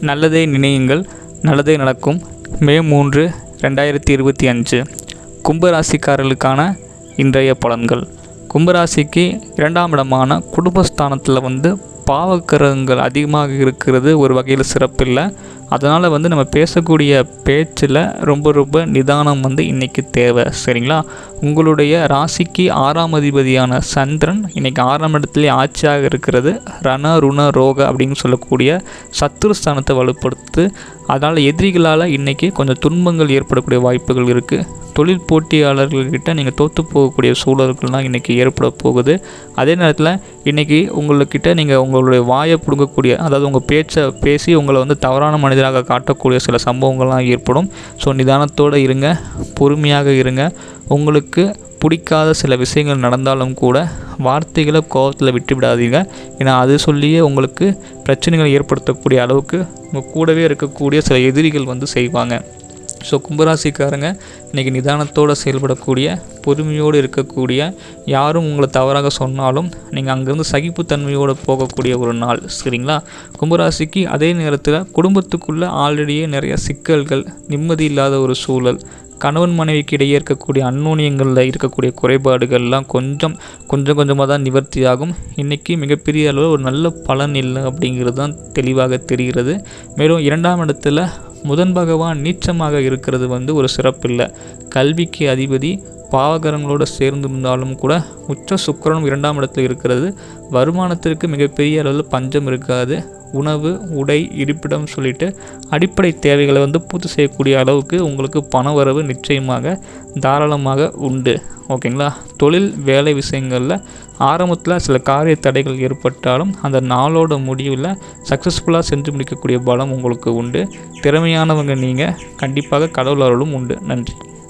நல்லதை நினையுங்கள் நல்லதே நடக்கும். மே மூன்று ரெண்டாயிரத்தி இருபத்தி அஞ்சு. கும்பராசிக்காரர்களுக்கான இன்றைய பலன்கள். கும்பராசிக்கு இரண்டாம் இடமான குடும்பஸ்தானத்தில் வந்து பாவக்கரங்கள் அதிகமாக இருக்கிறது ஒரு வகையில் சிறப்பில்லை அதனால் வந்து நம்ம பேசக்கூடிய பேச்சில் ரொம்ப ரொம்ப நிதானம் வந்து இன்றைக்கி தேவை. சரிங்களா? உங்களுடைய ராசிக்கு ஆறாம் அதிபதியான சந்திரன் இன்றைக்கி ஆறாம் இடத்துலேயே ஆட்சியாக இருக்கிறது. ரண ருண ரோக அப்படின்னு சொல்லக்கூடிய சத்துருஸ்தானத்தை வலுப்படுத்து அதனால் எதிரிகளால் இன்றைக்கி கொஞ்சம் துன்பங்கள் ஏற்படக்கூடிய வாய்ப்புகள் இருக்குது தொழில் போட்டியாளர்கள்கிட்ட நீங்கள் தோற்று போகக்கூடிய சூழல்கள்லாம் இன்றைக்கி ஏற்பட போகுது. அதே நேரத்தில் இன்றைக்கி உங்கள்கிட்ட நீங்கள் உங்களுடைய வாயை பிடுங்கக்கூடிய அதாவது உங்கள் பேச்சை பேசி உங்களை வந்து தவறான மனிதராக காட்டக்கூடிய சில சம்பவங்கள்லாம் ஏற்படும். ஸோ நிதானத்தோடு இருங்க பொறுமையாக இருங்க. உங்களுக்கு பிடிக்காத சில விஷயங்கள் நடந்தாலும் கூட வார்த்தைகளை கோபத்தில் விட்டு விடாதீங்க ஏன்னா அது சொல்லியே உங்களுக்கு பிரச்சனைகளை ஏற்படுத்தக்கூடிய அளவுக்கு உங்கள் கூடவே இருக்கக்கூடிய சில எதிரிகள் வந்து செய்வாங்க. ஸோ கும்பராசிக்காரங்க இன்றைக்கி நிதானத்தோடு செயல்படக்கூடிய பொறுமையோடு இருக்கக்கூடிய யாரும் உங்களை தவறாக சொன்னாலும் நீங்கள் அங்கேருந்து சகிப்புத்தன்மையோடு போகக்கூடிய ஒரு நாள் சரிங்களா? கும்பராசிக்கு அதே நேரத்தில் குடும்பத்துக்குள்ளே ஆல்ரெடியே நிறைய சிக்கல்கள் நிம்மதி இல்லாத ஒரு சூழல் கணவன் மனைவிக்கு இடையே இருக்கக்கூடிய அந்நூனியங்களில் இருக்கக்கூடிய குறைபாடுகள்லாம் கொஞ்சம் கொஞ்சம் கொஞ்சமாக தான் நிவர்த்தி ஆகும் இன்றைக்கி மிகப்பெரிய அளவில் ஒரு நல்ல பலன் இல்லை அப்படிங்கிறது தான் தெளிவாக தெரிகிறது. மேலும் இரண்டாம் இடத்துல முதன் பகவான் நீச்சமாக இருக்கிறது வந்து ஒரு சிறப்பில்லை. கல்விக்கு அதிபதி பாவகரங்களோடு சேர்ந்திருந்தாலும் கூட உச்ச சுக்கிரனும் இரண்டாம் இடத்துல இருக்கிறது. வருமானத்திற்கு மிகப்பெரிய அளவில் பஞ்சம் இருக்காது. உணவு உடை இருப்பிடம் சொல்லிட்டு அடிப்படை தேவைகளை வந்து பூர்த்தி செய்யக்கூடிய அளவுக்கு உங்களுக்கு பண வரவு நிச்சயமாக தாராளமாக உண்டு. ஓகேங்களா? தொழில் வேலை விஷயங்களில் ஆரம்பத்தில் சில காரிய தடைகள் ஏற்பட்டாலும் அந்த நாளோட முடிவில் சக்ஸஸ்ஃபுல்லாக செஞ்சு முடிக்கக்கூடிய பலம் உங்களுக்கு உண்டு. திறமையானவங்க நீங்கள் கண்டிப்பாக கடவுள் அருளும் உண்டு. நன்றி.